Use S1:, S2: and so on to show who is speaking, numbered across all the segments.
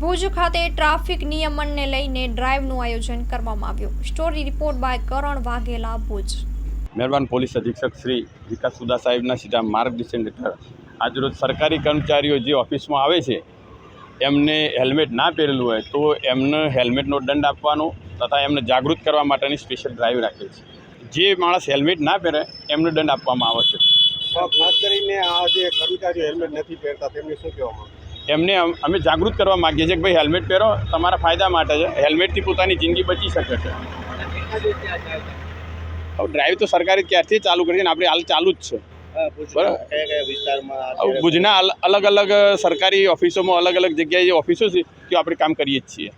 S1: ભુજ ખાતે ટ્રાફિક નિયમનને લઈને ડ્રાઈવનું આયોજન કરવામાં આવ્યું. Story report by Karan Vaghela Bhuj.
S2: મહેરબાન પોલીસ અધિક્ષક શ્રી વિકાસ સુદા સાહેબના સીધા માર્ગદર્શન હેઠળ આજરોજ સરકારી કર્મચારીઓ જે ઓફિસમાં આવે છે એમને હેલ્મેટ ના પહેરેલું હોય તો એમને હેલ્મેટનો દંડ આપવાનો તથા એમને જાગૃત કરવા માટેની સ્પેશિયલ ડ્રાઈવ રાખે છે. જે માણસ હેલ્મેટ ના પહેરે એમને દંડ આપવામાં આવે છે
S3: તો ખાસ કરીને આ જે કર્મચારીઓ હેલ્મેટ નથી પહેરતા તેમને શું કહેવામાં
S2: એમને અમ- જાગૃત કરવા માગીએ છીએ કે ભાઈ હેલ્મેટ પહેરો, તમારા ફાયદા માટે છે. હેલ્મેટથી પોતાની જિંદગી બચી શકે છે. ડ્રાઈવ તો સરકારે ક્યારથી ચાલુ કરી છે ને? આપણે હાલ ચાલુ જ છે. બરાબર. ભુજના અલગ અલગ સરકારી ઓફિસોમાં અલગ અલગ જગ્યાએ જે ઓફિસો છે તે આપણે કામ કરીએ જ છીએ.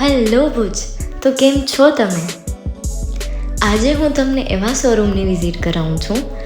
S4: હેલો ભુજ, તો કેમ છો તમે? આજે હું તમને એવા શોરૂમની વિઝિટ કરાવું છું